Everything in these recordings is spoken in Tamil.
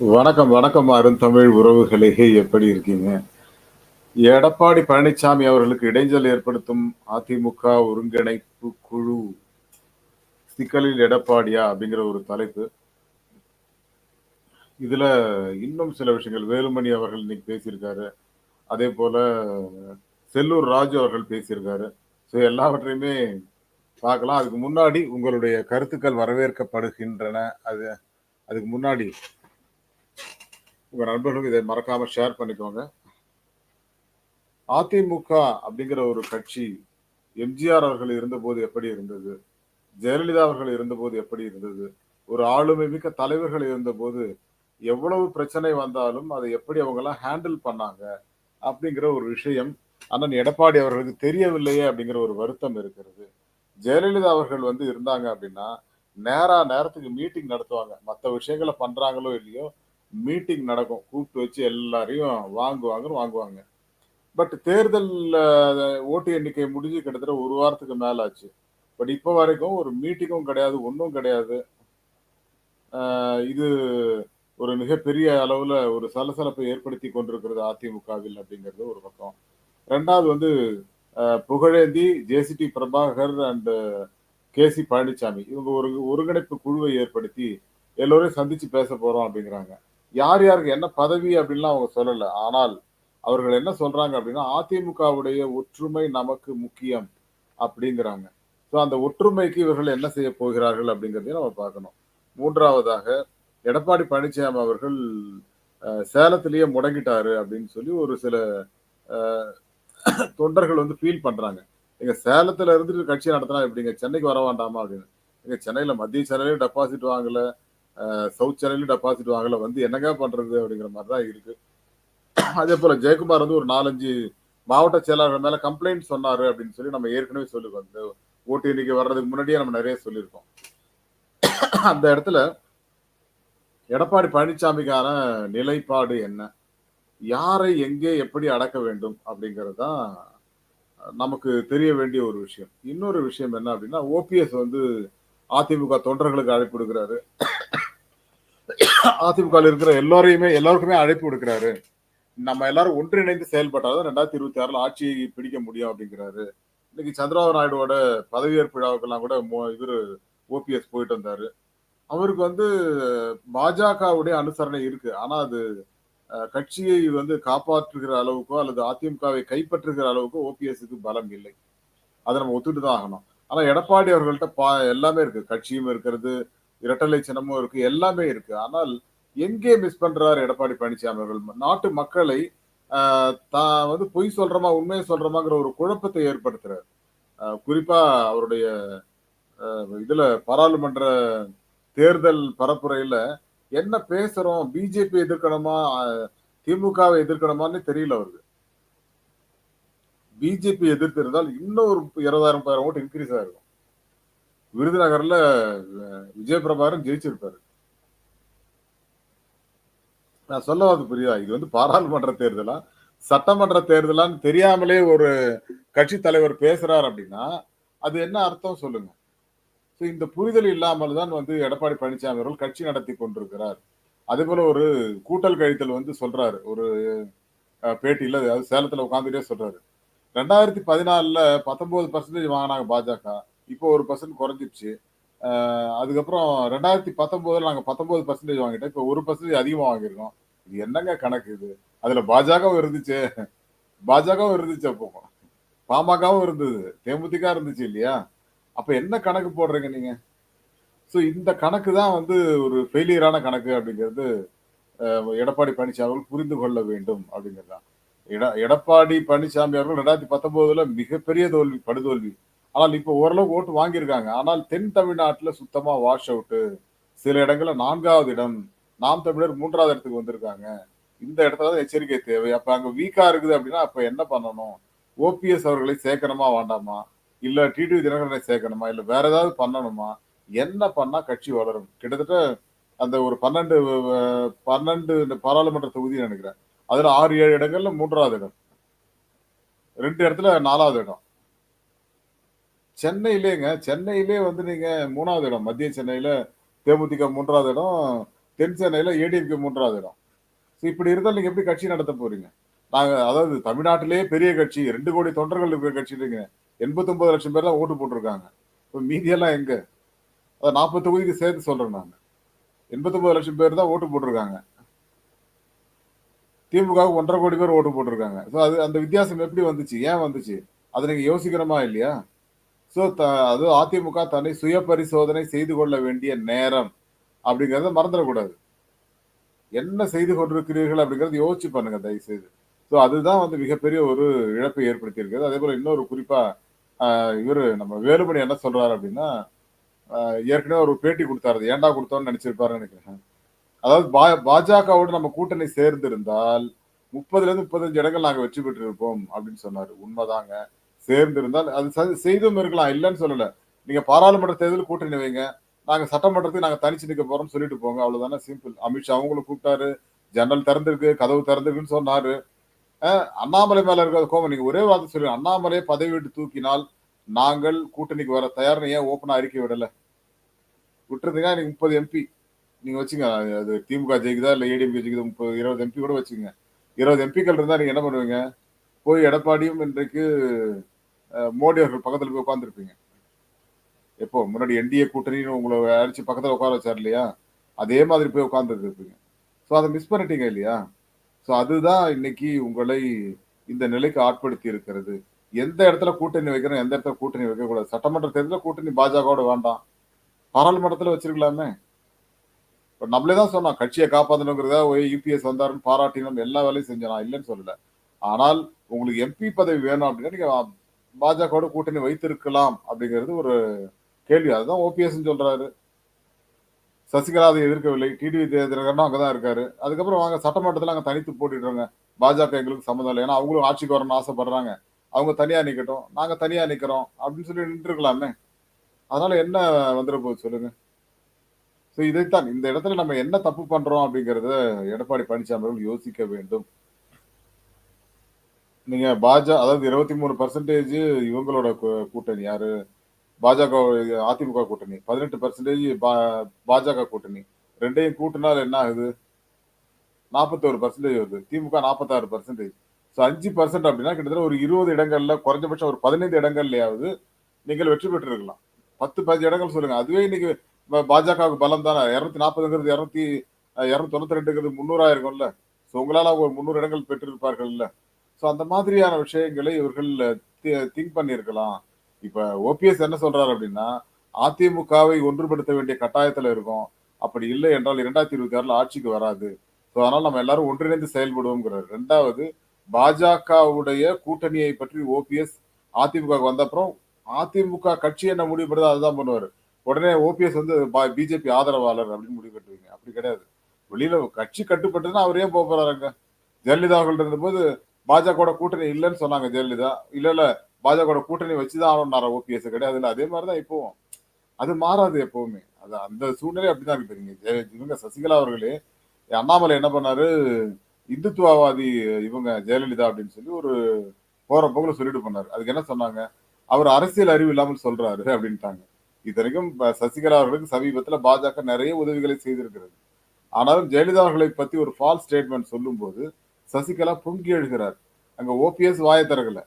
வணக்கம், வணக்கம் அருந்தமிழ் உறவுகளே! எப்படி இருக்கீங்க? எடப்பாடி பழனிசாமி அவர்களுக்கு இடைஞ்சல் ஏற்படுத்தும் அதிமுக ஒருங்கிணைப்பு குழு. சிக்கலில் எடப்பாடியா? அப்படிங்கிற ஒரு தலைப்பு. இதுல இன்னும் சில விஷயங்கள் வேலுமணி அவர்கள் இன்னைக்கு பேசியிருக்காரு. அதே போல செல்லூர் ராஜு அவர்கள் பேசியிருக்காரு. ஸோ எல்லாவற்றையுமே பார்க்கலாம். அதுக்கு முன்னாடி உங்களுடைய கருத்துக்கள் வரவேற்கப்படுகின்றன. அது அதுக்கு முன்னாடி உங்க நண்பர்களுக்கு இதை மறக்காம ஷேர் பண்ணிக்கோங்க. அதிமுக அப்படிங்கிற ஒரு கட்சி எம்ஜிஆர் அவர்கள் இருந்தபோது எப்படி இருந்தது? ஜெயலலிதா அவர்கள் இருந்தபோது எப்படி இருந்தது? ஒரு ஆளுமை மிக்க தலைவர்கள் இருந்தபோது எவ்வளவு பிரச்சனை வந்தாலும் அதை எப்படி அவங்கெல்லாம் ஹேண்டில் பண்ணாங்க? அப்படிங்கிற ஒரு விஷயம் அண்ணன் எடப்பாடி அவர்களுக்கு தெரியவில்லையே அப்படிங்கிற ஒரு வருத்தம் இருக்கிறது. ஜெயலலிதா அவர்கள் வந்து இருந்தாங்க அப்படின்னா, நேரா நேரத்துக்கு மீட்டிங் நடத்துவாங்க. மத்த விஷயங்கள பண்றாங்களோ இல்லையோ, மீட்டிங் நடக்கும். கூப்பிட்டு வச்சு எல்லாரையும் வாங்குவாங்கன்னு வாங்குவாங்க. பட் தேர்தல்ல ஓட்டு எண்ணிக்கை முடிஞ்சு கிட்டத்தட்ட ஒரு வாரத்துக்கு மேல ஆச்சு. பட் இப்ப வரைக்கும் ஒரு மீட்டிங்கும் கிடையாது, ஒன்றும் கிடையாது. இது ஒரு மிகப்பெரிய அளவுல ஒரு சலசலப்பை ஏற்படுத்தி கொண்டிருக்கிறது அதிமுகவில் அப்படிங்கிறது ஒரு பக்கம். ரெண்டாவது வந்து Pugazhendhi, JCD Prabhakar and KC Palaniswami. இவங்க ஒரு ஒருங்கிணைப்பு குழுவை ஏற்படுத்தி எல்லோரையும் சந்திச்சு பேசப் போறோம் அப்படிங்கிறாங்க. யார் யாருக்கு என்ன பதவி அப்படின்லாம் அவங்க சொல்லல. ஆனால் அவர்கள் என்ன சொல்றாங்க அப்படின்னா, அதிமுகவுடைய ஒற்றுமை நமக்கு முக்கியம் அப்படிங்கிறாங்க. ஸோ அந்த ஒற்றுமைக்கு இவர்கள் என்ன செய்யப் போகிறார்கள் அப்படிங்கிறதையும் நம்ம பார்க்கணும். மூன்றாவதாக எடப்பாடி பழனிசாமி அவர்கள் சேலத்திலேயே முடங்கிட்டாரு அப்படின்னு சொல்லி ஒரு சில தொண்டர்கள் வந்து ஃபீல் பண்றாங்க. எங்க சேலத்துல இருந்துட்டு கட்சி நடத்தினா எப்படிங்க? சென்னைக்கு வர வேண்டாமா?" அப்படின்னு. எங்க சென்னையில மத்திய சென்னையிலயும் டெபாசிட் வாங்கல, அ டெபாசிட் வாங்கல. வந்து என்னங்க பண்றது? அப்படிங்கிற மாதிரி தான் இருக்கு. அதேபோல ஜெயக்குமார் வந்து ஒரு 4, 5 மாவட்ட செயலாளர்கள் மேல கம்ப்ளைண்ட் சொன்னாரு அப்படின்னு சொல்லி நம்ம ஏற்கனவே சொல்லியிருக்கோம் இந்த ஓட்டு எண்ணிக்கை வர்றதுக்கு முன்னாடியே நம்ம நிறைய சொல்லியிருக்கோம். அந்த இடத்துல எடப்பாடி பழனிசாமிக்கான நிலைப்பாடு என்ன? யாரை எங்கே எப்படி அடக்க வேண்டும்? அப்படிங்கிறது தான் நமக்கு தெரிய வேண்டிய ஒரு விஷயம். இன்னொரு விஷயம் என்ன அப்படின்னா, ஓபிஎஸ் வந்து அதிமுக தொண்டர்களுக்கு அழைப்பு விடுக்கிறாரு. அதிமுக இருக்கிற எல்லோரையுமே எல்லாருக்குமே அழைப்பு விடுக்கிறாரு. நம்ம எல்லாரும் ஒன்றிணைந்து செயல்பட்டா தான் 2026ல ஆட்சியை பிடிக்க முடியும் அப்படிங்கிறாரு. இன்னைக்கு சந்திரபாபு நாயுடுவோட பதவியேற்பு விழாவுக்கெல்லாம் கூட மோ இவரு ஓபிஎஸ் போயிட்டு வந்தாரு. அவருக்கு வந்து பாஜகவுடைய அனுசரணை இருக்கு. ஆனா அது கட்சியை வந்து காப்பாற்றுகிற அளவுக்கோ அல்லது அதிமுகவை கைப்பற்றுகிற அளவுக்கோ ஓபிஎஸ்க்கு பலம் இல்லை. அதை நம்ம ஒத்துட்டு தான் ஆகணும். ஆனா எடப்பாடி அவர்கள்ட்ட பா எல்லாமே இருக்கு. கட்சியும் இருக்கிறது, இரட்டலை சின்னமும் இருக்கு, எல்லாமே இருக்கு. ஆனால் எங்கே மிஸ் பண்றாரு எடப்பாடி பழனிசாமி அவர்கள்? நாட்டு மக்களை தான் வந்து பொய் சொல்றமா உண்மையை சொல்றோமாங்கிற ஒரு குழப்பத்தை ஏற்படுத்துறாரு. குறிப்பா அவருடைய இதுல பாராளுமன்ற தேர்தல் பரப்புரையில என்ன பேசுறோம்? பிஜேபி எதிர்க்கணுமா? திமுகவை எதிர்க்கணுமான்னு தெரியல அவருக்கு. பிஜேபி எதிர்த்து இருந்தால் இன்னும் ஒரு 20,000, 30,000 ஓட்டு இன்க்ரீஸ் ஆயிருக்கும். விருதுநகர்ல விஜயபிரபாரும் ஜெயிச்சிருப்பாரு. நான் சொல்ல வர்றது புரியுதா? இது வந்து பாராளுமன்ற தேர்தலா? சட்டமன்ற தேர்தலான்னு தெரியாமலே ஒரு கட்சி தலைவர் பேசுறார் அப்படின்னா, அது என்ன அர்த்தம் சொல்லுங்க? ஸோ இந்த புரிதல் இல்லாமல் தான் வந்து எடப்பாடி பழனிசாமி அவர்கள் கட்சி நடத்தி கொண்டிருக்கிறார். அதேபோல ஒரு கூட்டல் கழித்தல் வந்து சொல்றாரு. ஒரு பேட்டியில் பேட்டியில அதாவது சேலத்துல சொல்றாரு சொல்றாரு. 2014ல 19% வாங்குனாங்க பாஜக. இப்போ ஒரு பர்சன்ட் குறைஞ்சிருச்சு. அதுக்கப்புறம் ரெண்டாயிரத்தி 2019ல நாங்க 19% வாங்கிட்டோம். இப்போ ஒரு பர்சன்டேஜ் அதிகமாக வாங்கியிருக்கோம். இது என்னங்க கணக்கு இது? அதுல பாஜகவும் இருந்துச்சே. பாஜகவும் இருந்துச்சு அப்போ. பாமகவும் இருந்தது. தேமுதிக இருந்துச்சு இல்லையா? அப்போ என்ன கணக்கு போடுறீங்க நீங்க? ஸோ இந்த கணக்கு தான் வந்து ஒரு ஃபெயிலியரான கணக்கு அப்படிங்கிறது எடப்பாடி பழனிசாமி அவர்கள் புரிந்து கொள்ள வேண்டும் அப்படிங்கிறது தான். எட எடப்பாடி பழனிசாமி அவர்கள் 2019ல மிகப்பெரிய தோல்வி, படுதோல்வி. ஆனால் இப்போ ஓரளவுக்கு ஓட்டு வாங்கியிருக்காங்க. ஆனால் தென் தமிழ்நாட்டில் சுத்தமாக வாஷ் அவுட்டு. சில இடங்களில் நான்காவது இடம். நாம் தமிழர் மூன்றாவது இடத்துக்கு வந்திருக்காங்க. இந்த இடத்துல தான் எச்சரிக்கை தேவை. அப்போ அங்கே வீக்காக இருக்குது அப்படின்னா, அப்போ என்ன பண்ணணும்? ஓபிஎஸ் அவர்களை சேர்க்கணுமா? வேண்டாமா? இல்லை டிடிவி தினகரனை சேர்க்கணுமா? இல்லை வேற ஏதாவது பண்ணணுமா? என்ன பண்ணால் கட்சி வளரும்? கிட்டத்தட்ட அந்த ஒரு பன்னெண்டு பன்னெண்டு இந்த பாராளுமன்ற தொகுதி நினைக்கிறேன் அதில் ஆறு ஏழு இடங்கள்ல மூன்றாவது இடம். ரெண்டு இடத்துல நாலாவது இடம். சென்னையிலேங்க, சென்னையிலே வந்து நீங்க மூணாவது இடம். மத்திய சென்னையில தேமுதிக மூன்றாவது இடம், தென் சென்னையில ஏடிஎம்கே மூன்றாவது இடம். ஸோ இப்படி இருந்தால் நீங்க எப்படி கட்சி நடத்த போறீங்க? நாங்க அதாவது தமிழ்நாட்டிலேயே பெரிய கட்சி ரெண்டு கோடி தொண்டர்கள் இருக்கிற கட்சி இல்லைங்க. எண்பத்தொன்பது லட்சம் பேர் தான் ஓட்டு போட்டிருக்காங்க. இப்போ மீதியெல்லாம் எங்க? அதை நாற்பது தொகுதிக்கு சேர்த்து சொல்றேன் நான். எண்பத்தொன்பது லட்சம் பேர் தான் ஓட்டு போட்டிருக்காங்க. திமுக ஒன்றரை கோடி பேர் ஓட்டு போட்டிருக்காங்க. ஸோ அது அந்த வித்தியாசம் எப்படி வந்துச்சு? ஏன் வந்துச்சு? அதை நீங்க யோசிக்கிறோமா இல்லையா? ஸோ த அது அதிமுக தன்னை சுய பரிசோதனை செய்து கொள்ள வேண்டிய நேரம் அப்படிங்கிறத மறந்துடக்கூடாது. என்ன செய்து கொண்டிருக்கிறீர்கள் அப்படிங்கிறத யோசிச்சு பண்ணுங்க தயவு செய்து ஸோ அதுதான் வந்து மிகப்பெரிய ஒரு இழப்பை ஏற்படுத்தியிருக்கிறது. அதே போல இன்னொரு குறிப்பாக இவர் இவரு நம்ம வேலுமணி என்ன சொல்றாரு அப்படின்னா ஏற்கனவே ஒரு பேட்டி கொடுத்தாரு ஏன்டா கொடுத்தோன்னு நினச்சிருப்பாருன்னு நினைக்கிறேன். அதாவது பா- பாஜகவோடு நம்ம கூட்டணி சேர்ந்திருந்தால் முப்பதுல இருந்து முப்பத்தஞ்சு இடங்கள் நாங்கள் வெற்றி பெற்றிருப்போம் அப்படின்னு சொன்னாரு. உண்மைதாங்க. சேர்ந்திருந்தால் அது ச- செய்தும் இருக்கலாம் இல்லைன்னு சொல்லல. நீங்க பாராளுமன்ற தேர்தல் கூட்டணி வைங்க. நாங்க சட்டமன்றத்துக்கு நாங்க தனிச்சு நிக்க போறோம்னு சொல்லிட்டு போங்க. அவ்வளவுதானே சிம்பிள் அமித்ஷா அவங்கள கூப்பிட்டாரு. ஜன்னல் திறந்திருக்கு கதவு திறந்திருக்குன்னு சொன்னாரு. அண்ணாமலை மேல இருக்கிற கோபம் நீங்க ஒரே வார்த்தை சொல்லுங்க. அண்ணாமலையை பதவி விட்டு தூக்கினால் நாங்கள் கூட்டணிக்கு வர தயார்னு ஏன் ஓப்பனா அறிக்கை விடல? விட்டுருந்தீங்க நீங்க முப்பது எம்பி நீங்க வச்சுங்க அது திமுக ஜெயிக்குதா இல்ல ஏடிஎம்கே ஜெயிக்குதா முப்பது இருபது எம்பி கூட வச்சுங்க. இருபது எம்பிக்கள் இருந்தா நீங்க என்ன பண்ணுவீங்க? போய் எடப்பாடியும் இன்றைக்கு மோடி அவர்கள் பக்கத்துல போய் உட்காந்துருப்பீங்க எப்போ? முன்னாடி என்டிஏ கூட்டணின்னு உங்களை அடிச்சு பக்கத்துல உட்கார வச்சார் இல்லையா? அதே மாதிரி போய் உட்கார்ந்துட்டு இருப்பீங்க ஸோ அதை மிஸ் பண்ணிட்டீங்க இல்லையா? ஸோ அதுதான் இன்னைக்கு உங்களை இந்த நிலைக்கு ஆட்படுத்தி இருக்கிறது. எந்த இடத்துல கூட்டணி வைக்கிறோம் எந்த இடத்துல கூட்டணி வைக்கக்கூடாது சட்டமன்ற தேர்தலில் கூட்டணி பாஜகவோட வேண்டாம். பாராளுமன்றத்தில் வச்சிருக்கலாமே. இப்போ நம்மளே தான் சொன்னோம் கட்சியை காப்பாற்றணுங்கிறதா யூபிஎஸ் வந்தாருன்னு பாராட்டினோம் எல்லா வேலையும் செஞ்சோம். நான் இல்லைன்னு சொல்லலை. ஆனால் உங்களுக்கு எம்பி பதவி வேணும் அப்படின்னா நீங்கள் பாஜகவோட கூட்டணி வைத்திருக்கலாம் அப்படிங்கிறது ஒரு கேள்வி. அதுதான் ஓபிஎஸ் சொல்றாரு. சசிகலா அதை எதிர்க்கவில்லை. டிடிவி தினகரனும் அங்கதான் இருக்காரு. அதுக்கப்புறம் வாங்க சட்டமன்றத்தில் அங்கே தனித்து போட்டிடுறாங்க. பாஜக எங்களுக்கு சம்மந்தம் இல்லை. ஏன்னா அவங்களும் ஆட்சிக்கு வரணும்னு ஆசைப்படுறாங்க. அவங்க தனியா நிக்கட்டும். நாங்க தனியா நிக்கிறோம் அப்படின்னு சொல்லி நின்று இருக்கலாமே அதனால என்ன வந்துட போகுது சொல்லுங்க. ஸோ இதைத்தான். இந்த இடத்துல நம்ம என்ன தப்பு பண்றோம் அப்படிங்கறத எடப்பாடி பழனிசாமி அவர்கள் யோசிக்க வேண்டும். நீங்க பாஜக அதாவது இருபத்தி மூணு பர்சன்டேஜ் இவங்களோட கூட்டணி யாரு? பாஜக அதிமுக கூட்டணி. பதினெட்டு பர்சன்டேஜ் பாஜக கூட்டணி. ரெண்டையும் கூட்டினால் என்ன ஆகுது? நாற்பத்தோரு பர்சன்டேஜ் வருது. திமுக நாற்பத்தாறு பர்சன்டேஜ் ஸோ அஞ்சு பர்சன்ட் அப்படின்னா கிட்டத்தட்ட ஒரு இருபது இடங்கள்ல குறைஞ்சபட்சம் ஒரு பதினைந்து இடங்கள்லயாவது நீங்கள் வெற்றி பெற்றிருக்கலாம். பத்து பதினஞ்சு இடங்கள் சொல்லுங்க. அதுவே இன்னைக்கு பாஜகவுக்கு பலம் தானே இரநூத்தி நாற்பதுங்கிறது இரநூத்தி இரநூத்தி தொண்ணூத்தி ரெண்டுங்கிறது முந்நூறாயிருக்கும்ல ஸோ உங்களால் ஒரு முந்நூறு இடங்கள் பெற்றிருப்பார்கள் இல்ல ஸோ அந்த மாதிரியான விஷயங்களை இவர்கள் திங்க் பண்ணியிருக்கலாம். இப்போ ஓபிஎஸ் என்ன சொல்றாரு அப்படின்னா அதிமுகவை ஒன்றுபடுத்த வேண்டிய கட்டாயத்தில் இருக்கும். அப்படி இல்லை என்றால் இரண்டாயிரத்தி இருபத்தி ஆறில் ஆட்சிக்கு வராது. ஸோ அதனால் நம்ம எல்லாரும் ஒன்றிணைந்து செயல்படுவோங்கிறார். ரெண்டாவது பாஜகவுடைய கூட்டணியை பற்றி ஓபிஎஸ் அதிமுக வந்த அப்புறம் அதிமுக கட்சி என்ன முடிவு பண்ணுறது அதுதான் பண்ணுவார். உடனே ஓபிஎஸ் வந்து பிஜேபி ஆதரவாளர் அப்படின்னு முடிவு கட்டுவீங்க. அப்படி கிடையாது. வெளியில கட்சி கட்டுப்பட்டதுன்னா அவரே போக போறாருங்க? ஜெயலலிதா அவர்கள் இருந்தபோது பாஜக கூட்டணி இல்லைன்னு சொன்னாங்க ஜெயலலிதா. இல்ல இல்ல பாஜக கூட்டணி வச்சுதான் ஆகணும்னாரா ஓபிஎஸ் கிடையாது. இல்ல அதே மாதிரிதான் இப்போவும் அது மாறாது எப்பவுமே. அது அந்த சூழ்நிலை அப்படிதான் இருக்கு நீங்க இவங்க சசிகலா அவர்களே அண்ணாமலை என்ன பண்ணாரு? இந்துத்துவவாதி இவங்க ஜெயலலிதா அப்படின்னு சொல்லி ஒரு போற போக்குல சொல்லிட்டு பண்ணாரு அதுக்கு என்ன சொன்னாங்க? அவர் அரசியல் அறிவு இல்லாமல் சொல்றாரு அப்படின்ட்டாங்க. இத்தனைக்கும் ப- சசிகலா அவர்களுக்கு சமீபத்துல பாஜக நிறைய உதவிகளை செய்திருக்கிறது. ஆனாலும் ஜெயலலிதா அவர்களை பத்தி ஒரு ஃபால்ஸ் ஸ்டேட்மெண்ட் சொல்லும்போது சசிகலா பொங்கி எழுகிறார் அங்க ஓபிஎஸ் வாய திறகல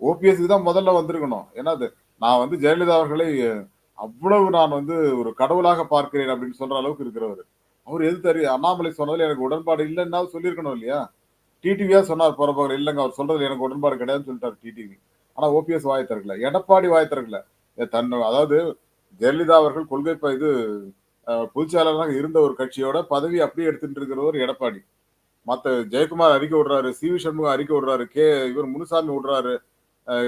ஓபிஎஸ்க்கு தான் முதல்ல வந்திருக்கணும். ஏன்னா அது நான் வந்து ஜெயலலிதா அவர்களை அவ்வளவு நான் வந்து ஒரு கடவுளாக பார்க்கிறேன் அப்படின்னு சொல்ற அளவுக்கு இருக்கிறவர். அவர் எது தெரியும் அண்ணாமலை சொன்னதுல எனக்கு உடன்பாடு இல்லைன்னா சொல்லியிருக்கணும் இல்லையா? டிடிவியா சொன்னார் போறப்பவர் இல்லைங்க அவர் சொல்றதுல எனக்கு உடன்பாடு கிடையாதுன்னு சொல்லிட்டார் டிடிவி ஆனா ஓபிஎஸ் வாய திறக்கல. எடப்பாடி வாய திறக்கல. தன் அதாவது ஜெயலலிதா அவர்கள் கொள்கை இது பொதுச்செயலாளராக இருந்த ஒரு கட்சியோட பதவி அப்படியே எடுத்துட்டு இருக்கிறவர் எடப்பாடி. மத்த ஜெயக்குமார் அறிக்கை விடுறாரு சி வி சண்முகம் அறிக்கை விடுறாரு கே இவர் முனுசாமி விடுறாரு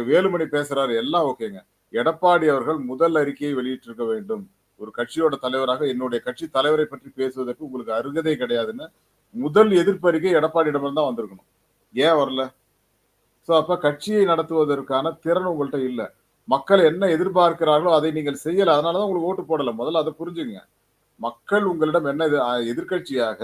வேலுமணி பேசுறாரு எல்லாம் ஓகேங்க. எடப்பாடி அவர்கள் முதல் அறிக்கையை வெளியிட்டிருக்க வேண்டும். ஒரு கட்சியோட தலைவராக என்னுடைய கட்சி தலைவரை பற்றி பேசுவதற்கு உங்களுக்கு அருகதை கிடையாதுன்னு முதல் எதிர்ப்பறிக்கை எடப்பாடியிடம் தான் வந்திருக்கணும். ஏன் வரல? ஸோ அப்ப கட்சியை நடத்துவதற்கான திறன் உங்கள்கிட்ட இல்ல. மக்கள் என்ன எதிர்பார்க்கிறார்களோ அதை நீங்கள் செய்யல அதனாலதான் உங்களுக்கு ஓட்டு போடல. முதல்ல அதை புரிஞ்சுங்க. மக்கள் உங்களிடம் என்ன எதிர்கட்சியாக எதிர்க்கட்சியாக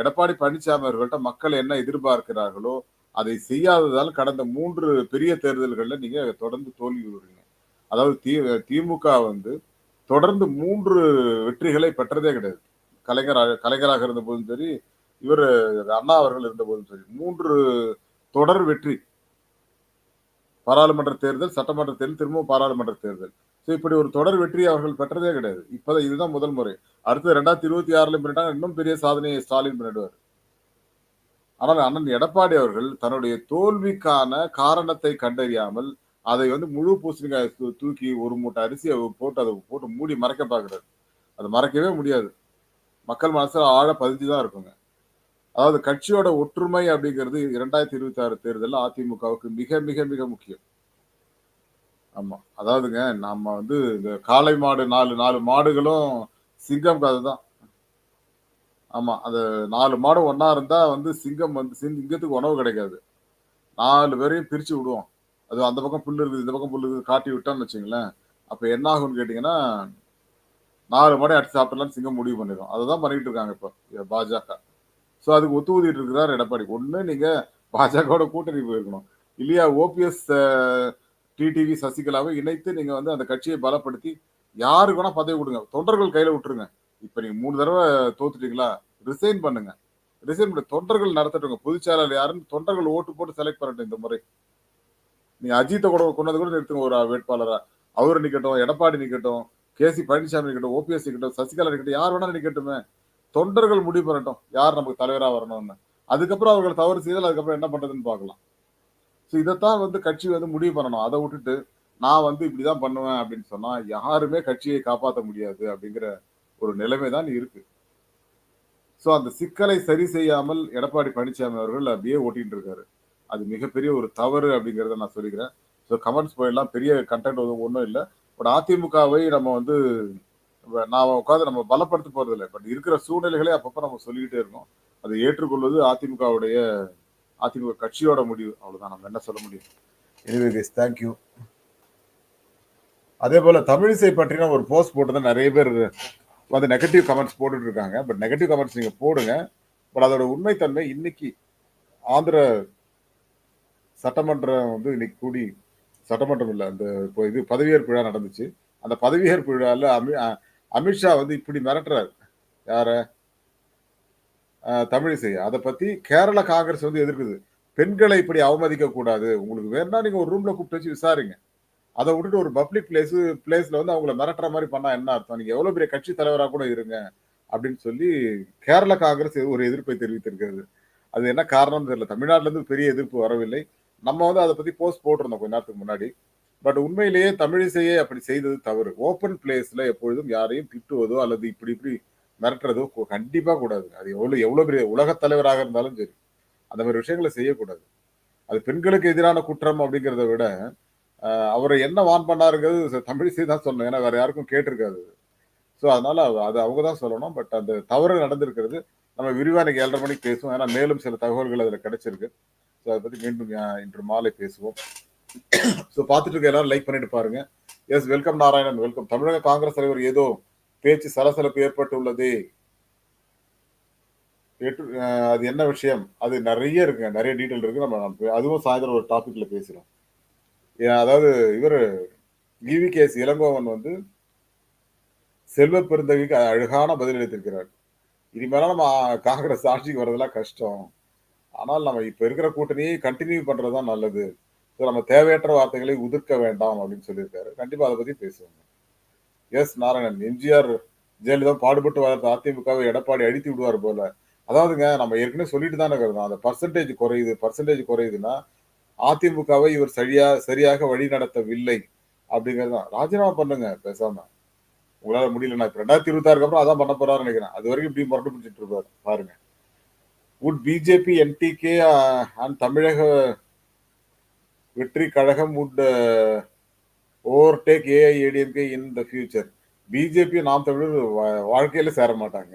எடப்பாடி பழனிசாமி அவர்கள்ட்ட மக்கள் என்ன எதிர்பார்க்கிறார்களோ அதை செய்யாததால் கடந்த மூன்று பெரிய தேர்தல்களில் நீங்க தொடர்ந்து தோல்வி விடுறீங்க அதாவது தி திமுக வந்து தொடர்ந்து மூன்று வெற்றிகளை பெற்றதே கிடையாது. கலைஞராக கலைஞராக இருந்த போதும் சரி இவர் அண்ணா அவர்கள் இருந்த போதும் சரி மூன்று தொடர் வெற்றி பாராளுமன்ற தேர்தல் சட்டமன்ற தேர்தல் திரும்பவும் பாராளுமன்ற தேர்தல். ஸோ இப்படி ஒரு தொடர் வெற்றி அவர்கள் பெற்றதே கிடையாது. இப்போதான் இதுதான் முதல் முறை. அடுத்து ரெண்டாயிரத்தி இருபத்தி ஆறுல பண்ணிட்டாங்க இன்னும் பெரிய சாதனையை ஸ்டாலின் பண்ணிடுவார் ஆனால் அண்ணன் எடப்பாடி அவர்கள் தன்னுடைய தோல்விக்கான காரணத்தை கண்டறியாமல் அதை வந்து முழு பூசணிக்காய் தூக்கி ஒரு மூட்டை அரிசியை போட்டு அதை போட்டு மூடி மறைக்க பார்க்குறாரு. அது மறைக்கவே முடியாது. மக்கள் மனசில் ஆழ பதிஞ்சு தான் இருக்குங்க. அதாவது கட்சியோட ஒற்றுமை அப்படிங்கிறது இரண்டாயிரத்தி இருபத்தி ஆறு தேர்தலில் அதிமுகவுக்கு மிக மிக மிக முக்கியம். ஆமா. அதாவதுங்க நம்ம வந்து இந்த காளை மாடு நாலு நாலு மாடுகளும் சிங்கம் கதை தான். ஆமா அந்த நாலு மாடு ஒன்னா இருந்தா வந்து சிங்கம் வந்து சிங்கத்துக்கு உணவு கிடைக்காது. நாலு பேரையும் பிரிச்சு விடுவோம். அது அந்த பக்கம் புல் இருக்குது இந்த பக்கம் புல் இருக்குது காட்டி விட்டோம்னு வச்சுங்களேன். அப்ப என்ன ஆகும்னு கேட்டீங்கன்னா நாலு மாடு அடிச்சு சாப்பிடலாம்னு சிங்கம் முடிவு பண்ணிடும். அதை தான் பண்ணிட்டு இருக்காங்க இப்போ பாஜக. ஸோ அதுக்கு ஒத்து ஊதிட்டு இருக்கிறார் எடப்பாடி. ஒன்று நீங்க பாஜகவோட கூட்டணி போயிருக்கணும். இல்லையா ஓபிஎஸ் டிடிவி சசிகலாவை இணைத்து நீங்க வந்து அந்த கட்சியை பலப்படுத்தி யாருக்கு வேணா பதவி கொடுங்க. தொண்டர்கள் கையில் விட்டுருங்க. இப்ப நீங்க மூணு தடவை தோத்துட்டீங்களா? ரிசைன் பண்ணுங்க. ரிசைன் பண்ணி தொண்டர்கள் நடத்தட்டுங்க. பொதுச்செயலாளர் யாருன்னு தொண்டர்கள் ஓட்டு போட்டு செலக்ட் பண்ணட்டும் இந்த முறை. நீங்க அஜித்தை கூட கொண்டது கூட நிறுத்துங்க ஒரு வேட்பாளரா. அவர் நிற்கட்டும் எடப்பாடி நிற்கட்டும் கே சி பழனிசாமி நிற்கட்டும் ஓபிஎஸ் நிற்கட்டும் சசிகலா நிற்கட்டும் யார் வேணாலும் நிற்கட்டுமே தொண்டர்கள் முடிவு பண்ணட்டும். யார் நமக்கு தலைவராக வரணும்னு. அதுக்கப்புறம் அவர்கள் தவறு செய்தால் அதுக்கப்புறம் என்ன பண்ணுறதுன்னு பார்க்கலாம். ஸோ இதைத்தான் வந்து கட்சி வந்து முடிவு பண்ணணும். அதை விட்டுட்டு நான் வந்து இப்படி தான் பண்ணுவேன் அப்படின்னு சொன்னால் யாருமே கட்சியை காப்பாற்ற முடியாது அப்படிங்கிற ஒரு நிலைமை தான் இருக்கு. ஸோ அந்த சிக்கலை சரி செய்யாமல் எடப்பாடி பழனிசாமி அவர்கள் அப்படியே ஓட்டிகிட்டு இருக்காரு. அது மிகப்பெரிய ஒரு தவறு அப்படிங்கிறத நான் சொல்லிக்கிறேன். ஸோ கமெண்ட்ஸ் போயிடலாம். பெரிய கண்டென்ட் ஒன்றும் இல்லை. பட் அதிமுகவை நம்ம வந்து நான் உட்காந்து நம்ம பலப்படுத்த போறது இல்லை பட் இருக்கிற சூழ்நிலைகளே அப்பப்போ நம்ம சொல்லிக்கிட்டே இருக்கோம் அதை ஏற்றுக்கொள்வது அதிமுகவுடைய அதிமுக கட்சியோட முடிவு. அவ்வளவுதான். நம்ம என்ன சொல்ல முடியும்? எனிவே கைஸ் தேங்க்யூ அதே போல தமிழிசை பற்றின ஒரு போஸ்ட் போட்டு நிறைய பேர் வந்து நெகட்டிவ் கமெண்ட்ஸ் போட்டுட்டு இருக்காங்க. பட் நெகட்டிவ் கமெண்ட்ஸ் நீங்க போடுங்க. பட் அதோட உண்மைத்தன்மை இன்னைக்கு ஆந்திர சட்டமன்றம் வந்து இன்னைக்கு கூடி சட்டமன்றம் இல்லை அந்த இப்போ இது பதவியேற்பு விழா நடந்துச்சு. அந்த பதவியேற்பு விழாவில் அமி அமித்ஷா வந்து இப்படி மிரட்டுறாரு. யார? தமிழிசை அதை பத்தி கேரள காங்கிரஸ் வந்து எதிர்க்குது. பெண்களை இப்படி அவமதிக்க கூடாது உங்களுக்கு வேணா நீங்க ஒரு ரூம்ல கூப்பிட்டு வச்சு விசாரிங்க. அதை விட்டுட்டு ஒரு பப்ளிக் பிளேஸ் பிளேஸ்ல வந்து அவங்கள மிரட்டுற மாதிரி பண்ணா என்ன அர்த்தம்? நீங்க எவ்வளவு பெரிய கட்சி தலைவராக கூட இருங்க அப்படின்னு சொல்லி கேரள காங்கிரஸ் ஒரு எதிர்ப்பை தெரிவித்திருக்கிறது. அது என்ன காரணம் தெரியல. தமிழ்நாட்டுல இருந்து பெரிய எதிர்ப்பு வரவில்லை. நம்ம வந்து அதை பத்தி போஸ்ட் போட்டிருந்தோம் கொஞ்ச நேரத்துக்கு முன்னாடி. பட் உண்மையிலேயே தமிழிசையை அப்படி செய்தது தவறு. ஓப்பன் பிளேஸ்ல எப்பொழுதும் யாரையும் திட்டுவதோ அல்லது இப்படி இப்படி மிரட்டுறதோ கண்டிப்பா கூடாது. அது எவ்வளவு எவ்வளவு பெரிய உலக தலைவராக இருந்தாலும் சரி. அந்த மாதிரி விஷயங்களை செய்யக்கூடாது. அது பெண்களுக்கு எதிரான குற்றம் அப்படிங்கிறத விட அவரை என்ன வான் பண்ணாருங்கிறது தமிழிசை தான் சொல்லணும். ஏன்னா வேற யாருக்கும் கேட்டிருக்காது. ஸோ அதனால அது அவங்க தான் சொல்லணும். பட் அந்த தவறு நடந்திருக்கிறது நம்ம விரிவாக இன்னைக்கு ஏழரை மணிக்கு பேசுவோம். ஏன்னா மேலும் சில தகவல்கள் அதில் கிடைச்சிருக்கு. ஸோ அதை பற்றி மீண்டும் இன்று மாலை பேசுவோம். ஸோ பார்த்துட்டு இருக்க எல்லாரும் லைக் பண்ணிட்டு பாருங்க. Yes welcome Narayanan. வெல்கம் தமிழக காங்கிரஸ் தலைவர் ஏதோ பேச்சு சலசலப்பு ஏற்பட்டுள்ளது. அது என்ன விஷயம்? அது நிறைய இருக்குங்க. நிறைய டீட்டெயில் இருக்கு. நம்ம அதுவும் சாயந்தரம் ஒரு டாபிக்ல பேசுறோம். அதாவது இவர் கிவி கேஸ் இளங்கோவன் வந்து செல்வ பெருந்தகைக்கு அழகான பதிலளித்திருக்கிறார் இனிமேலாம் நம்ம காங்கிரஸ் ஆட்சிக்கு வர்றதெல்லாம் கஷ்டம். ஆனால் நம்ம இப்ப இருக்கிற கூட்டணியை கண்டினியூ பண்றதுதான் நல்லது. நம்ம தேவையற்ற வார்த்தைகளை உதிர்க்க வேண்டாம் அப்படின்னு சொல்லியிருக்காரு. கண்டிப்பா அதை பத்தி பேசுவாங்க எஸ் நாராயணன் எம்ஜிஆர் ஜெயலலிதா பாடுபட்டு வளர்த்த அதிமுகவை எடப்பாடி அழித்து விடுவார் போல. அதாவதுங்க நம்ம ஏற்கனவே சொல்லிட்டு தானே இருக்கிறோம். அந்த பர்சன்டேஜ் குறையுது பர்சன்டேஜ் குறையுதுன்னா அதிமுகவை இவர் சரியா சரியாக வழி நடத்தவில்லை அப்படிங்கிறது தான். ராஜினாமா பண்ணுங்க பேசாம. உங்களால முடியல நான் இப்ப ரெண்டாயிரத்தி இருபத்தி ஆறுக்கு அப்புறம் அதான் பண்ண போறாரு நினைக்கிறேன். அது வரைக்கும் இப்படி முரட்டு பிடிச்சிட்டு இருப்பாரு. பாருங்க. உட் BJP NTK and Tamilaga Vettri Kazhagam would overtake AIADMK in the future BJP Naam Tamilar வாழ்க்கையில சேர மாட்டாங்க.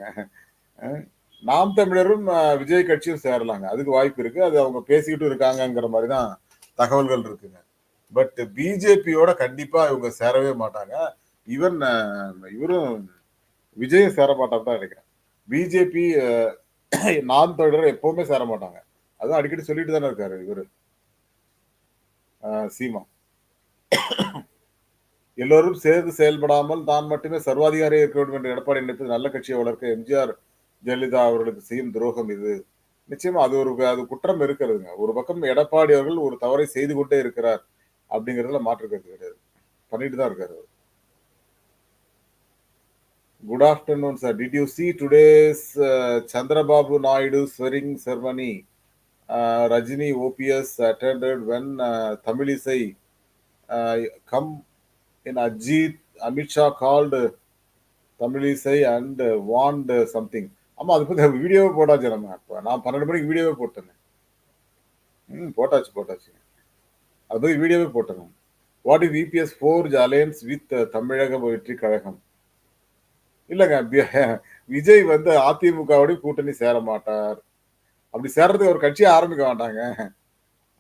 நாம் தமிழரும் விஜய் கட்சியும் சேரலாங்க. அதுக்கு வாய்ப்பு இருக்கு. அது அவங்க பேசிக்கிட்டு இருக்காங்கங்கிற மாதிரி தான் தகவல்கள் இருக்குங்க. பட் பிஜேபியோட கண்டிப்பா இவங்க சேரவே மாட்டாங்க. ஈவன் இவரும் விஜயும் சேர மாட்டாங்க தான் நினைக்கிறேன். பிஜேபி நாம் தமிழர் எப்பவுமே சேர மாட்டாங்க. அதான் அடிக்கடி சொல்லிட்டு தானே இருக்காரு இவரு. சீமா. எல்லோரும் சேர்ந்து செயல்படாமல் தான் மட்டுமே சர்வாதிகாரியாக இருக்க வேண்டும் என்று எடப்பாடி நினைப்பது நல்ல கட்சியை வளர்க்க எம்ஜிஆர் ஜெயலலிதா அவர்களுக்கு செய்யும் துரோகம் இது. நிச்சயமா அது ஒரு அது குற்றம் இருக்கிறதுங்க. ஒரு பக்கம் எடப்பாடி அவர்கள் ஒரு தவறை செய்து கொண்டே இருக்கிறார் அப்படிங்கறதுல மாற்று கருத்து கிடையாது. பண்ணிட்டு தான் இருக்காரு good afternoon sir did you see today's Chandrababu Naidu swearing ceremony Rajini OPS attended when Tamilisai come in Ajith Amit Shah called Tamilisai and want something. ஆமாம் அது பற்றி வீடியோவே போட்டாச்சு நம்ம. இப்போ நான் பன்னெண்டு மணிக்கு வீடியோவே போட்டேன். ம் போட்டாச்சு போட்டாச்சு. அது பற்றி வீடியோவே போட்டேன். What is EPS forge alliance with Tamilaga Vettri Kazhagam இல்லைங்க விஜய் வந்து அதிமுகவோடய கூட்டணி சேர மாட்டார். அப்படி சேர்றதுக்கு ஒரு கட்சியை ஆரம்பிக்க மாட்டாங்க.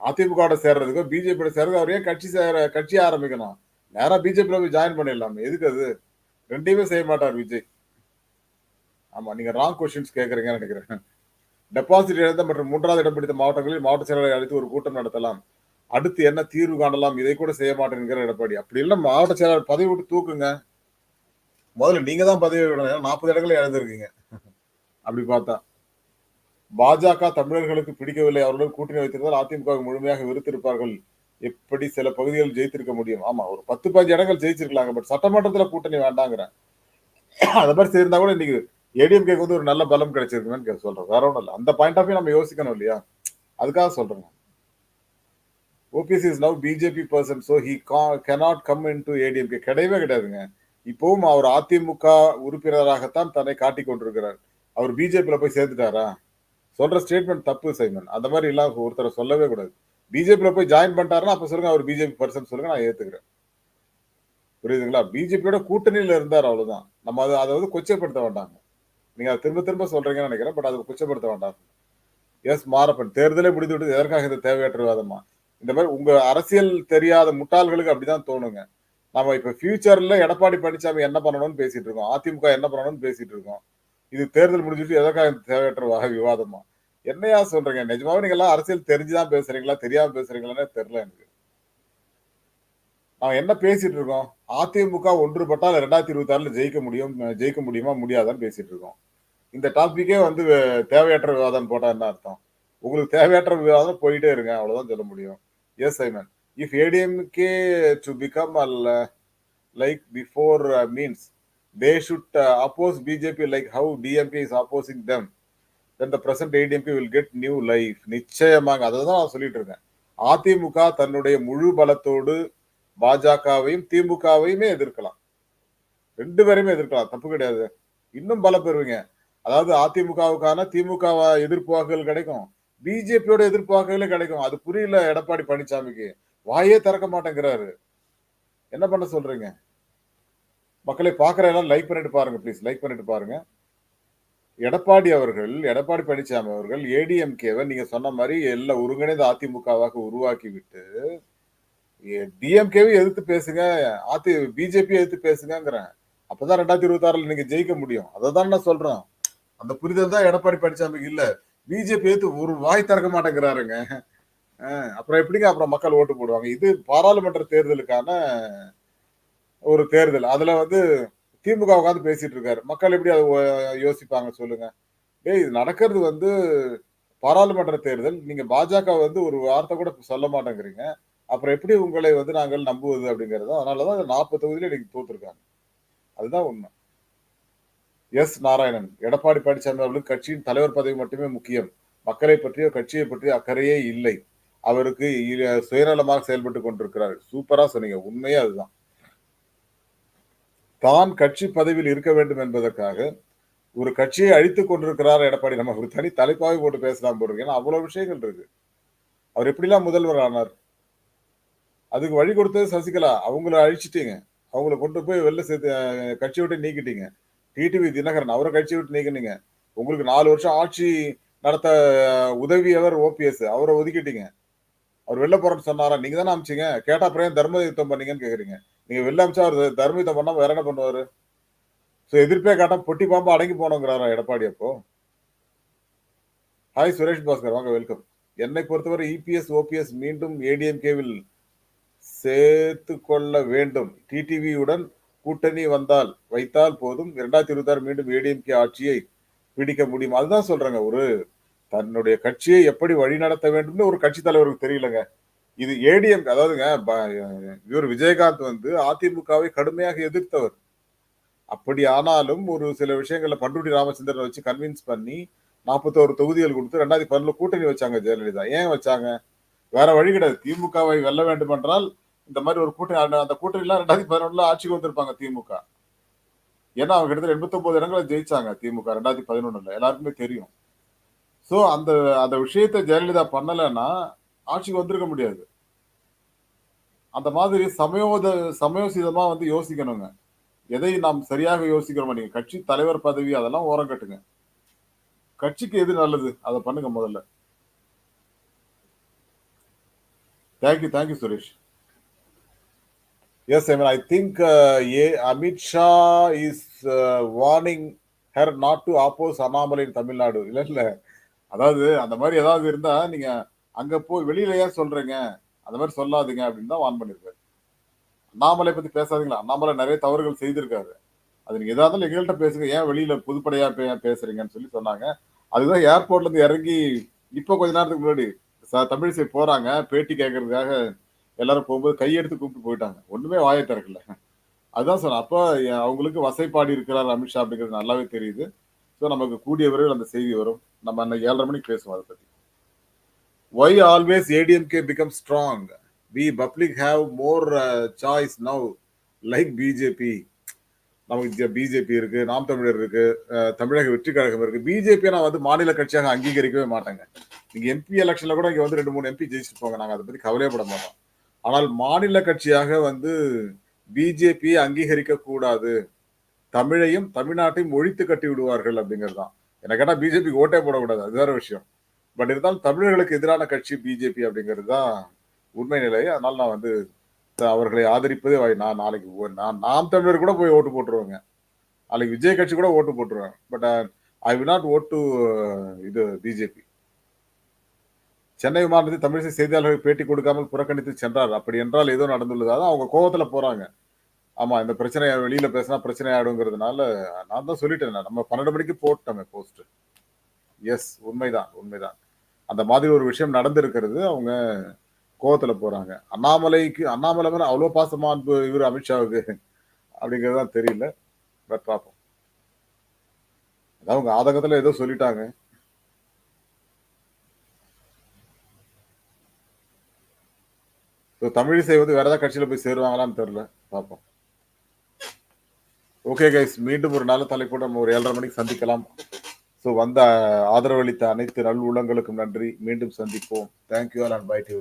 அதிமுகவோட சேர்றதுக்கோ பிஜேபியோட சேர்றது அவர் ஏன் கட்சி சேர கட்சி ஆரம்பிக்கணும். நேரா பிஜேபியில போய் ஜாயின் பண்ணிடலாம். எதுக்கு அது? ரெண்டையுமே செய்ய மாட்டார் விஜய். ஆமா நீங்க ராங் கொஸ்டின்ஸ் கேக்குறீங்கன்னு நினைக்கிறேன். டெபாசிட் இழந்த மற்றும் மூன்றாவது இடம் பிடித்த மாவட்டங்களில் மாவட்ட செயலாளரை அழைத்து ஒரு கூட்டம் நடத்தலாம். அடுத்து என்ன தீர்வு காணலாம்? இதை கூட செய்ய மாட்டேங்கிற எடப்பாடி. அப்படி இல்லை மாவட்ட செயலாளர் பதவி விட்டு தூக்குங்க. முதல்ல நீங்க தான் பதவி விடணும். நாற்பது இடங்களை இழந்திருக்கீங்க. அப்படி பார்த்தா. பாஜக தமிழர்களுக்கு பிடிக்கவில்லை. அவர்களுடன் கூட்டணி வைத்திருந்தால் அதிமுக முழுமையாக வெறுத்திருப்பார்கள். எப்படி சில பகுதிகளில் ஜெயித்திருக்க முடியும்? ஆமா ஒரு பத்து பதினஞ்சு இடங்கள் ஜெயிச்சிருக்கலாங்க. பட் சட்டமன்றத்துல கூட்டணி வேண்டாங்கிறேன். அந்த மாதிரி சேர்ந்தா கூட இன்னைக்கு ஏடிஎம்கேக்கு வந்து ஒரு நல்ல பலம் கிடைச்சிருக்குன்னு கே- சொல்றேன். வேற ஒன்றும் இல்லை. அந்த பாயிண்ட் ஆஃப் நம்ம யோசிக்கணும் இல்லையா? அதுக்காக சொல்றேன் OPS is now BJP person so he cannot come in to ADMK கிடையவே கிடையாதுங்க. இப்பவும் அவர் அதிமுக உறுப்பினராகத்தான் தன்னை காட்டிக் கொண்டிருக்கிறார். அவர் பிஜேபியில போய் சேர்ந்துட்டாரா? சொல்ற ஸ்டேட்மெண்ட் தப்பு சைமன். அந்த மாதிரி எல்லாம் ஒருத்தரை சொல்லவே கூடாது. பிஜேபியில போய் ஜாயின் பண்ணிட்டாருன்னா அப்ப சொல்லுங்க அவர் பிஜேபி பர்சன் சொல்லுங்க நான் ஏத்துக்கிறேன். புரியுதுங்களா? பிஜேபியோட கூட்டணியில இருந்தார் அவ்வளவுதான். நம்ம அதை அதை வந்து கொச்சைப்படுத்த வேண்டாங்க நீங்க அதை திரும்ப திரும்ப சொல்றீங்கன்னு நினைக்கிறேன் பட் அதை கொச்சைப்படுத்த வேண்டாம். எஸ் மாறப்பன் தேர்தலே முடிந்து விட்டு எதற்காக இந்த தேவையற்ற விவாதமா இந்த மாதிரி உங்க அரசியல் தெரியாத முட்டாள்களுக்கு அப்படிதான் தோணுங்க. நம்ம இப்ப ஃபியூச்சர்ல எடப்பாடி பழனிசாமி என்ன பண்ணணும்னு பேசிட்டு இருக்கோம். அதிமுக என்ன பண்ணணும்னு பேசிட்டு இருக்கோம். இது தேர்தல் முடிஞ்சுட்டு எதற்காக இந்த தேவையற்ற வகை விவாதமா? என்னையா சொல்றீங்க? நிஜமாவே நீங்க எல்லாம் அரசியல் தெரிஞ்சுதான் பேசுறீங்களா? தெரியாம பேசுறீங்களான்னு தெரியல எனக்கு. நாங்க என்ன பேசிட்டு இருக்கோம்? அதிமுக ஒன்றுபட்டால் ரெண்டாயிரத்தி இருபத்தி ஆறுல ஜெயிக்க முடியும் ஜெயிக்க முடியுமா முடியாதான்னு பேசிட்டு இருக்கோம். இந்த டாபிக்கே வந்து தேவையற்ற விவாதம் போட்டா என்ன அர்த்தம்? உங்களுக்கு தேவையற்ற விவாதம் போயிட்டே இருங்க அவ்வளவுதான் சொல்ல முடியும். Yes I mean if ADMK to become like before means they should oppose BJP like how DMK is opposing them then the present ADMK will get new life நிச்சயமாக அதை தான் நான் சொல்லிட்டு இருக்கேன் அதிமுக தன்னுடைய முழு பலத்தோடு பாஜகவையும் திமுகவையுமே எதிர்க்கலாம். ரெண்டு பேரையுமே எதிர்க்கலாம் தப்பு கிடையாது. இன்னும் பல பெறுவீங்க அதாவது அதிமுகவுக்கான திமுக எதிர்ப்பு வாக்குகள் கிடைக்கும். பிஜேபியோட எதிர்ப்பு வாக்குகளே கிடைக்கும். அது புரியல எடப்பாடி பழனிசாமிக்கு வாயே திறக்க மாட்டேங்கிறாரு. என்ன பண்ண சொல்றீங்க? மக்களை பார்க்குற எல்லாம் லைக் பண்ணிட்டு பாருங்க ப்ளீஸ் லைக் பண்ணிட்டு பாருங்க. எடப்பாடி அவர்கள் எடப்பாடி பழனிசாமி அவர்கள் ஏடிஎம்கேவை நீங்க சொன்ன மாதிரி எல்லா ஒருங்கிணைந்த அதிமுகவாக உருவாக்கி விட்டு டிஎம்கேவை எதிர்த்து பேசுங்க அதி பிஜேபி எதிர்த்து பேசுங்கிறேன் அப்பதான் ரெண்டாயிரத்தி இருபத்தி ஆறுல நீங்க ஜெயிக்க முடியும். அதை தான் நான் சொல்றேன். அந்த புரிதல் தான் எடப்பாடி பழனிசாமிக்கு இல்ல. பிஜேபி எதிர்த்து ஒரு வாய் திறக்க மாட்டேங்கிறாருங்க. அப்புறம் எப்படிங்க அப்புறம் மக்கள் ஓட்டு போடுவாங்க? இது பாராளுமன்ற தேர்தலுக்கான ஒரு தேர்தல். அதுல வந்து திமுக உட்காந்து பேசிட்டு இருக்காரு. மக்கள் எப்படி அதை யோசிப்பாங்க சொல்லுங்க. டேய் இது நடக்கிறது வந்து பாராளுமன்ற தேர்தல். நீங்க பாஜக வந்து ஒரு வார்த்தை கூட சொல்ல மாட்டேங்கிறீங்க. அப்புறம் எப்படி உங்களை வந்து நாங்கள் நம்புவது அப்படிங்கிறது அதனாலதான் நாற்பது தொகுதியில இன்னைக்கு தோத்துருக்காங்க. அதுதான் உண்மை. எஸ் நாராயணன் எடப்பாடி பழனிசாமி அவர்களுக்கு கட்சியின் தலைவர் பதவி மட்டுமே முக்கியம். மக்களை பற்றியோ கட்சியை பற்றியோ அக்கறையே இல்லை. அவருக்கு சுயநலமாக செயல்பட்டு கொண்டிருக்கிறார். சூப்பரா சொன்னீங்க. உண்மையே அதுதான். தான் கட்சி பதவியில் இருக்க வேண்டும் என்பதற்காக ஒரு கட்சியை அழித்துக் கொண்டிருக்கிறார் எடப்பாடி. நம்ம ஒரு தனி தலைப்பாகவே போட்டு பேசலாம் போடுறீங்க ஏன்னா அவ்வளவு விஷயங்கள் இருக்கு. அவர் எப்படிலாம் முதல்வர் ஆனார்? அதுக்கு வழி கொடுத்தது சசிகலா. அவங்கள அழிச்சிட்டீங்க. அவங்கள கொண்டு போய் வெளில சேர்த்து கட்சி விட்டு நீக்கிட்டீங்க. டிடிவி தினகரன் அவரை கட்சி விட்டு நீக்கினீங்க. உங்களுக்கு நாலு வருஷம் ஆட்சி நடத்த உதவியவர் ஓபிஎஸ் அவரை ஒதுக்கிட்டீங்க. அவர் வெளில போறேன்னு சொன்னாரா? நீங்க தானே அமிச்சிங்க. கேட்டா அப்புறம் தர்ம யுத்தம் பண்ணீங்கன்னு கேக்குறீங்க. நீங்க வெளில அமிச்சா அவர் பண்ணா வேற என்ன பண்ணுவாரு? சோ எதிர்ப்பே காட்ட பொட்டி பாம்பு அடங்கி போனோங்கிறாரா எடப்பாடி அப்போ? ஹாய் சுரேஷ் பாஸ்கர் வாங்க வெல்கம் என்னை பொறுத்தவரை இபிஎஸ் ஓபிஎஸ் மீண்டும் ஏடிஎம்கேவில் சேர்த்து கொள்ள வேண்டும். டிடிவியுடன் கூட்டணி வந்தால் வைத்தால் போதும். இரண்டாயிரத்தி இருபத்தி ஆறு மீண்டும் ஏடிஎம்கே ஆட்சியை பிடிக்க முடியும். அதுதான் சொல்றாங்க ஒரு தன்னுடைய கட்சியை எப்படி வழிநடத்த வேண்டும்னு ஒரு கட்சி தலைவருக்கு தெரியலங்க. இது ஏடிஎம் அதாவதுங்க ப- இவர் விஜயகாந்த் வந்து அதிமுகவை கடுமையாக எதிர்த்தவர். அப்படி ஆனாலும் ஒரு சில விஷயங்கள்ல பண்ருட்டி ராமச்சந்திரனை வச்சு கன்வின்ஸ் பண்ணி நாற்பத்தோரு தொகுதிகள் கொடுத்து ரெண்டாயிரத்தி பதினொன்று கூட்டணி வச்சாங்க ஜெயலலிதா. ஏன் வச்சாங்க? வேற வழி கிடையாது. திமுகவை வெல்ல வேண்டும் என்றால் இந்த மாதிரி ஒரு கூட்டணி அந்த- அந்த கூட்டணிலாம் ரெண்டாயிரத்தி பதினொன்றுல ஆட்சிக்கு வந்திருப்பாங்க திமுக. ஏன்னா அவங்க கிட்டத்தட்ட எண்பத்தொன்பது இடங்களை ஜெயிச்சாங்க திமுக ரெண்டாயிரத்தி பதினொன்றுல எல்லாருக்குமே தெரியும். ஸோ அந்த அந்த விஷயத்தை ஜெயலலிதா பண்ணலைன்னா ஆட்சிக்கு வந்திருக்க முடியாது. அந்த மாதிரி சமயோத சமயோசிதமா வந்து யோசிக்கணுங்க. எதை நாம் சரியாக யோசிக்கிறோமா நீங்கள் கட்சி தலைவர் பதவி அதெல்லாம் ஓரம் கட்டுங்க. கட்சிக்கு எது நல்லது? அதை பண்ணுங்க முதல்ல. Thank you thank you Suresh yes I mean I think a Amit Shah is warning her not to oppose Annamalai Tamil Nadu இல்லை இல்லை. அதாவது அந்த மாதிரி ஏதாவது இருந்தா நீங்க அங்க போய் வெளியில ஏன் சொல்றீங்க. அந்த மாதிரி சொல்லாதீங்க அப்படின்னு தான் வான் பண்ணியிருக்காரு. அண்ணாமலை பத்தி பேசாதீங்களா? அண்ணாமலை நிறைய தவறுகள் செய்திருக்காரு. அது நீங்க ஏதாவது எங்கள்கிட்ட பேசுங்க. ஏன் வெளியில புதுப்படையா பேசுறீங்கன்னு சொல்லி சொன்னாங்க. அதுதான் ஏர்போர்ட்ல இருந்து இறங்கி இப்போ கொஞ்ச நேரத்துக்கு முன்னாடி ச- தமிழிசை போறாங்க. பேட்டி கேட்கறதுக்காக எல்லாரும் போகும்போது கையெடுத்து கூப்பிட்டு போயிட்டாங்க. ஒண்ணுமே வாயை திறக்கல. அதுதான் சொன்னேன். அப்போ அவங்களுக்கு வசைப்பாடி இருக்கிறார் அமித்ஷா அப்படிங்கிறது நல்லாவே தெரியுது. ஸோ நமக்கு கூடிய விரைவில் அந்த செய்தி வரும். நம்ம அன்னைக்கு ஏழரை மணிக்கு பேசுவோம் அதை why always always ADMK become strong public public have more choice now, like BJP நமக்கு பிஜேபி இருக்கு நாம் தமிழர் இருக்கு uh, தமிழக வெற்றி கழகம் இருக்கு. பிஜேபியை நான் வந்து மாநில கட்சியாக அங்கீகரிக்கவே மாட்டாங்க. நீங்க எம்பி எலெக்ஷன்ல கூட இங்க வந்து ரெண்டு மூணு எம்பி ஜெயிச்சுட்டு போங்க. நாங்க அதை பத்தி கவலையப்பட மாட்டோம். ஆனால் மாநில கட்சியாக வந்து பிஜேபியை அங்கீகரிக்க கூடாது. தமிழையும் தமிழ்நாட்டையும் ஒழித்து கட்டி விடுவார்கள் அப்படிங்கிறது தான் என்ன கேட்டா பிஜேபிக்கு ஓட்டே போடக்கூடாது. அது வேற விஷயம். பட் இருந்தாலும் தமிழர்களுக்கு எதிரான கட்சி பிஜேபி அப்படிங்கிறது தான் உண்மை நிலை. அதனால நான் வந்து அவர்களை ஆதரிப்பதே நான் நாளைக்கு நான் நாம் தமிழர் கூட போய் ஓட்டு போட்டுருவாங்க. நாளைக்கு விஜய் கட்சி கூட ஓட்டு போட்டுருவேன். But I will not vote to இது பிஜேபி சென்னை விமானத்தில் தமிழிசை செய்தியாளர்கள் பேட்டி கொடுக்காமல் புறக்கணித்து சென்றார். அப்படி என்றால் ஏதோ நடந்துள்ளதாக அவங்க கோவத்தில் போகிறாங்க ஆமாம் இந்த பிரச்சனை வெளியில் பேசினா பிரச்சனை ஆயிடுங்கிறதுனால நான் தான் சொல்லிட்டேன். நம்ம பன்னெண்டு மணிக்கு போட்டோமே போஸ்ட் எஸ் உண்மைதான் உண்மைதான். அந்த மாதிரி ஒரு விஷயம் நடந்திருக்கிறது அவங்க கோவத்துல போறாங்க. அண்ணாமலைக்கு அண்ணாமலை மேல அவ்வளவு பாசமா அன்பு இவர் அமித்ஷாவுக்கு அப்படிங்கிறது தான் தெரியல. பட் பார்ப்போம் அதான் அவங்க ஆதங்கத்தில் ஏதோ சொல்லிட்டாங்க. ஸோ தமிழிசை வந்து வேற ஏதாவது கட்சியில போய் சேருவாங்களான்னு தெரியல. பார்ப்போம் ஓகே கைஸ் மீண்டும் ஒரு நல்ல தலைப்போடு நம்ம ஒரு ஏழரை மணிக்கு சந்திக்கலாம். ஸோ வந்த ஆதரவளித்த அனைத்து நல் உள்ளங்களுக்கும் நன்றி. மீண்டும் சந்திப்போம். Thank you all and bye to